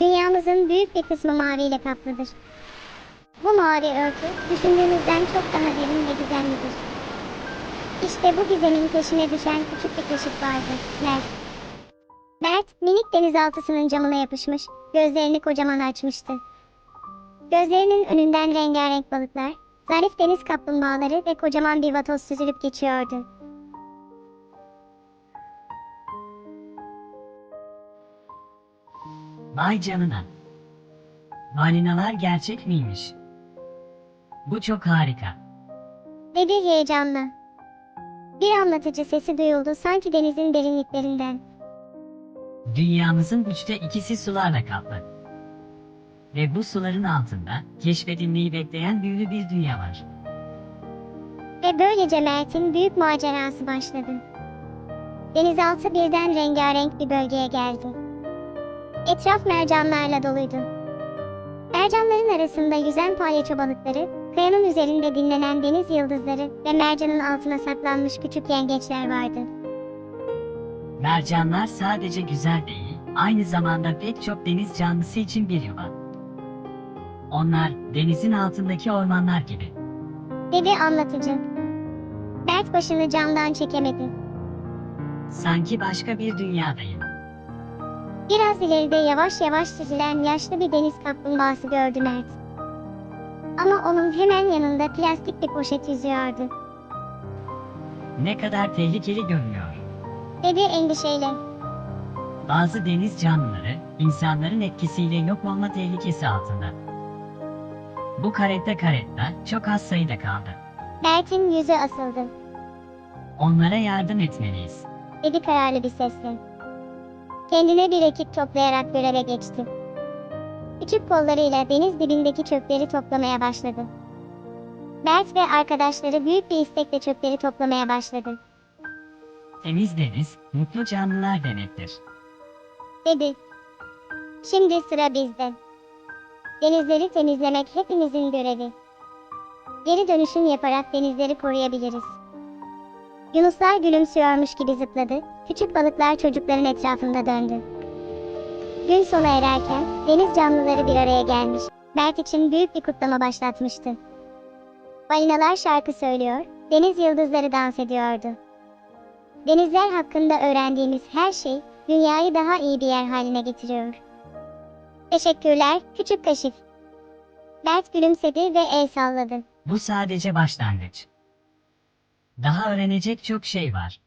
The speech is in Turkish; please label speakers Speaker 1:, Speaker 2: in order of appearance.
Speaker 1: Dünyamızın büyük bir kısmı maviyle kaplıdır. Bu mavi örtü düşündüğümüzden çok daha derin ve gizemlidir. İşte bu gizemin peşine düşen küçük bir kaşık vardı. Mert. Mert, minik denizaltısının camına yapışmış, gözlerini kocaman açmıştı. Gözlerinin önünden rengarenk balıklar, zarif deniz kaplumbağaları ve kocaman bir vatoz süzülüp geçiyordu.
Speaker 2: Vay canına. Balinalar gerçek miymiş? Bu çok harika.
Speaker 1: Dedi heyecanla. Bir anlatıcı sesi duyuldu sanki denizin derinliklerinden.
Speaker 2: Dünyamızın üçte ikisi sularla kaplı. Ve bu suların altında keşfedilmeyi bekleyen büyülü bir dünya var.
Speaker 1: Ve böylece Mert'in büyük macerası başladı. Denizaltı birden rengarenk bir bölgeye geldi. Etraf mercanlarla doluydu. Mercanların arasında yüzen palyaço balıkları, kayanın üzerinde dinlenen deniz yıldızları ve mercanın altına saklanmış küçük yengeçler vardı.
Speaker 2: Mercanlar sadece güzel değil, aynı zamanda pek çok deniz canlısı için bir yuva. Onlar denizin altındaki ormanlar gibi.
Speaker 1: Dedi anlatıcı. Mert başını camdan çekemedi.
Speaker 2: Sanki başka bir dünyadayım.
Speaker 1: Biraz ileride yavaş yavaş süzülen yaşlı bir deniz kaplumbağası gördü Mert. Ama onun hemen yanında plastik bir poşet yüzüyordu.
Speaker 2: Ne kadar tehlikeli görünüyor.
Speaker 1: Dedi endişeyle.
Speaker 2: Bazı deniz canlıları insanların etkisiyle yok olma tehlikesi altında. Bu karetta karetta çok az sayıda kaldı.
Speaker 1: Mert'in yüzü asıldı.
Speaker 2: Onlara yardım etmeliyiz.
Speaker 1: Dedi kararlı bir sesle. Kendine bir ekip toplayarak göreve geçti. Küçük kollarıyla deniz dibindeki çöpleri toplamaya başladı. Mert ve arkadaşları büyük bir istekle çöpleri toplamaya başladı.
Speaker 2: Temiz deniz, mutlu canlılar demektir.
Speaker 1: Dedi. Şimdi sıra bizde. Denizleri temizlemek hepimizin görevi. Geri dönüşüm yaparak denizleri koruyabiliriz. Yunuslar gülümsüyormuş gibi zıpladı, küçük balıklar çocukların etrafında döndü. Gün sona ererken deniz canlıları bir araya gelmiş. Mert için büyük bir kutlama başlatmıştı. Balinalar şarkı söylüyor, deniz yıldızları dans ediyordu. Denizler hakkında öğrendiğimiz her şey dünyayı daha iyi bir yer haline getiriyor. Teşekkürler, küçük kaşif. Mert gülümsedi ve el salladı.
Speaker 2: Bu sadece başlangıç. Daha öğrenecek çok şey var.